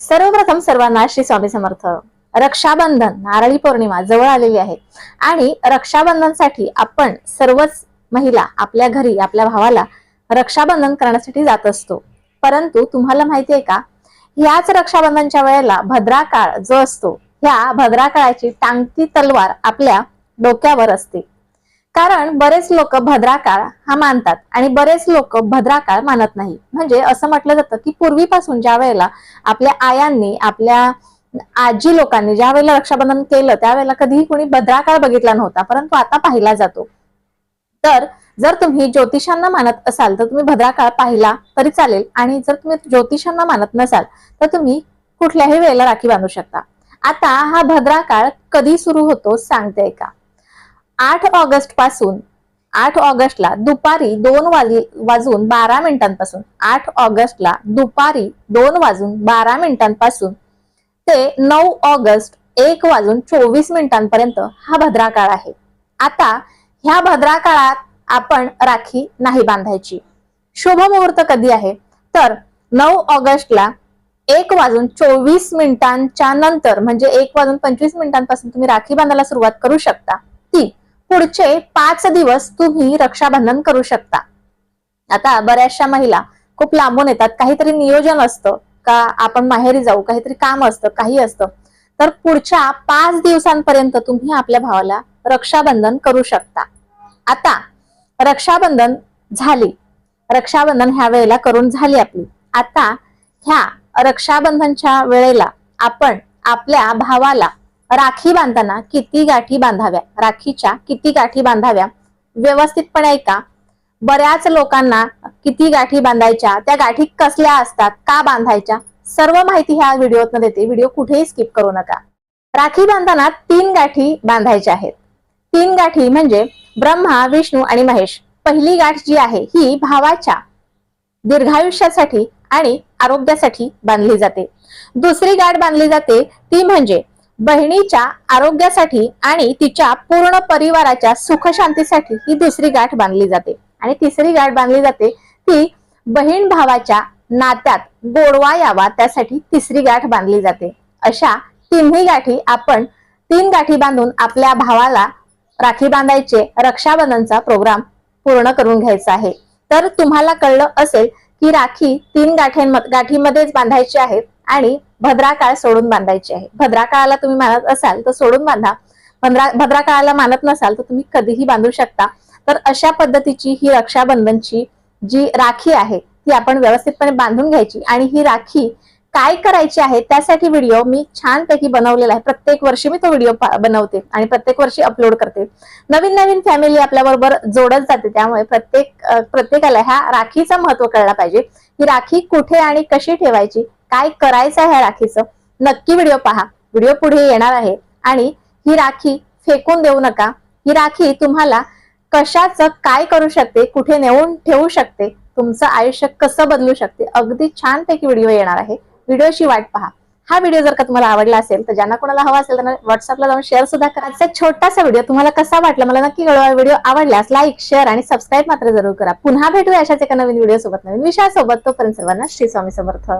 सर्वप्रथम सर्वांना श्री स्वामी समर्थ. रक्षाबंधन नारळी पौर्णिमा जवळ आलेली आहे. आणि रक्षाबंधनसाठी आपण सर्वच महिला आपल्या घरी आपल्या भावाला रक्षाबंधन करण्यासाठी जात असतो. परंतु तुम्हाला माहिती आहे का? ह्याच रक्षाबंधनच्या वेळेला भद्रा काळ जो असतो ह्या भद्रा काळाची टांगती तलवार आपल्या डोक्यावर असते. कारण बरेच लोक भद्राकाळ हा मानतात आणि बरेच लोक भद्राकाळ मानत नाही. म्हणजे असं म्हटलं जातं की पूर्वीपासून ज्या वेळेला आपल्या आयांनी आपल्या आजी लोकांनी ज्या वेळेला रक्षाबंधन केलं त्यावेळेला कधीही कोणी भद्राकाळ बघितला नव्हता परंतु आता पाहिला जातो. तर जर तुम्ही ज्योतिषांना मानत असाल तर तुम्ही भद्राकाळ पाहिला तरी चालेल आणि जर तुम्ही ज्योतिषांना मानत नसाल तर तुम्ही कुठल्याही वेळेला राखी बांधू शकता. आता हा भद्राकाळ कधी सुरू होतो सांगते का? आठ ऑगस्टपासून आठ ऑगस्टला दुपारी दोन वाजून बारा मिनिटांपासून आठ ऑगस्टला दुपारी दोन वाजून बारा मिनिटांपासून ते नऊ ऑगस्ट एक वाजून चोवीस मिनिटांपर्यंत हा भद्रा काळ आहे. आता ह्या भद्रा काळात आपण राखी नाही बांधायची. शुभ मुहूर्त कधी आहे? तर नऊ ऑगस्टला एक वाजून चोवीस मिनिटांच्या नंतर म्हणजे एक वाजून पंचवीस मिनिटांपासून तुम्ही राखी बांधायला सुरुवात करू शकता. ती पुढचे पाच दिवस तुम्ही रक्षाबंधन करू शकता. आता बऱ्याचशा महिला खूप लांबून येतात. काहीतरी नियोजन असतं का आपण माहेरी जाऊ काहीतरी काम असतं काही असतं. तर पुढच्या पाच दिवसांपर्यंत तुम्ही आपल्या भावाला रक्षाबंधन करू शकता. आता रक्षाबंधन झाली. रक्षाबंधन ह्या वेळेला करून झाली आपली. आता ह्या रक्षाबंधनच्या वेळेला आपण आपल्या भावाला राखी बांधताना किती गाठी बांधाव्या? राखीच्या किती गाठी बांधाव्या? व्यवस्थितपणे ऐका. बऱ्याच लोकांना किती गाठी बांधायच्या त्या गाठी कसल्या असतात का बांधायच्या? सर्व माहिती ह्या व्हिडिओत देते. व्हिडिओ कुठेही स्किप करू नका. राखी बांधताना तीन गाठी बांधायच्या आहेत. तीन गाठी म्हणजे ब्रह्मा विष्णू आणि महेश. पहिली गाठ जी आहे ही भावाच्या दीर्घायुष्यासाठी आणि आरोग्यासाठी बांधली जाते. दुसरी गाठ बांधली जाते ती म्हणजे बहिणीच्या आरोग्यासाठी आणि तिच्या पूर्ण परिवाराच्या सुखशांतीसाठी ही दुसरी गाठ बांधली जाते. आणि तिसरी गाठ बांधली जाते ती बहीण भावाच्या नात्यात गोडवा यावा त्यासाठी तिसरी गाठ बांधली जाते. अशा तिन्ही गाठी आपण तीन गाठी बांधून आपल्या भावाला राखी बांधायचे रक्षाबंधनचा प्रोग्राम पूर्ण करून घ्यायचा आहे. तर तुम्हाला कळलं असेल की राखी तीन गाठ्यां गाठीमध्येच बांधायची आहे. आणि भद्राकाळ सोडून बांधायची आहे. भद्राकाळाला तुम्ही मानत असाल तर सोडून बांधा. भद्रा भद्राकाळाला मानत नसाल तर तुम्ही कधीही बांधू शकता. तर अशा पद्धतीची ही रक्षाबंधनची जी राखी आहे ती आपण व्यवस्थितपणे बांधून घ्यायची. आणि ही राखी काय करायची आहे त्यासाठी व्हिडिओ मी छानपैकी बनवलेला आहे. प्रत्येक वर्षी मी तो व्हिडिओ बनवते आणि प्रत्येक वर्षी अपलोड करते. नवीन नवीन फॅमिली आपल्या बरोबर जोडत जाते. त्यामुळे प्रत्येक प्रत्येकाला ह्या राखीचं महत्त्व कळलं पाहिजे. ही राखी कुठे आणि कशी ठेवायची काय करायचं आहे ह्या राखीचं नक्की व्हिडिओ पहा. व्हिडिओ पुढे येणार आहे. आणि ही राखी फेकून देऊ नका. ही राखी तुम्हाला कशाचं काय करू शकते कुठे नेऊन ठेवू शकते तुमचं आयुष्य कसं बदलू शकते अगदी छानपैकी व्हिडिओ येणार आहे. व्हिडिओची वाट पहा. हा व्हिडिओ जर का तुम्हाला आवडला असेल तर ज्यांना कोणाला हवा असेल त्यांना व्हॉट्सअपला जाऊन शेअर सुद्धा करा. आजचा छोटासा व्हिडिओ तुम्हाला कसा वाटला मला नक्की कळवा. व्हिडिओ आवडल्यास लाईक शेअर आणि सबस्क्राईब मात्र जरूर करा. पुन्हा भेटूया अशाच एका नवीन व्हिडिओ सोबत नवीन विषयासोबत. तोपर्यंत सर्वांना श्री स्वामी समर्थ.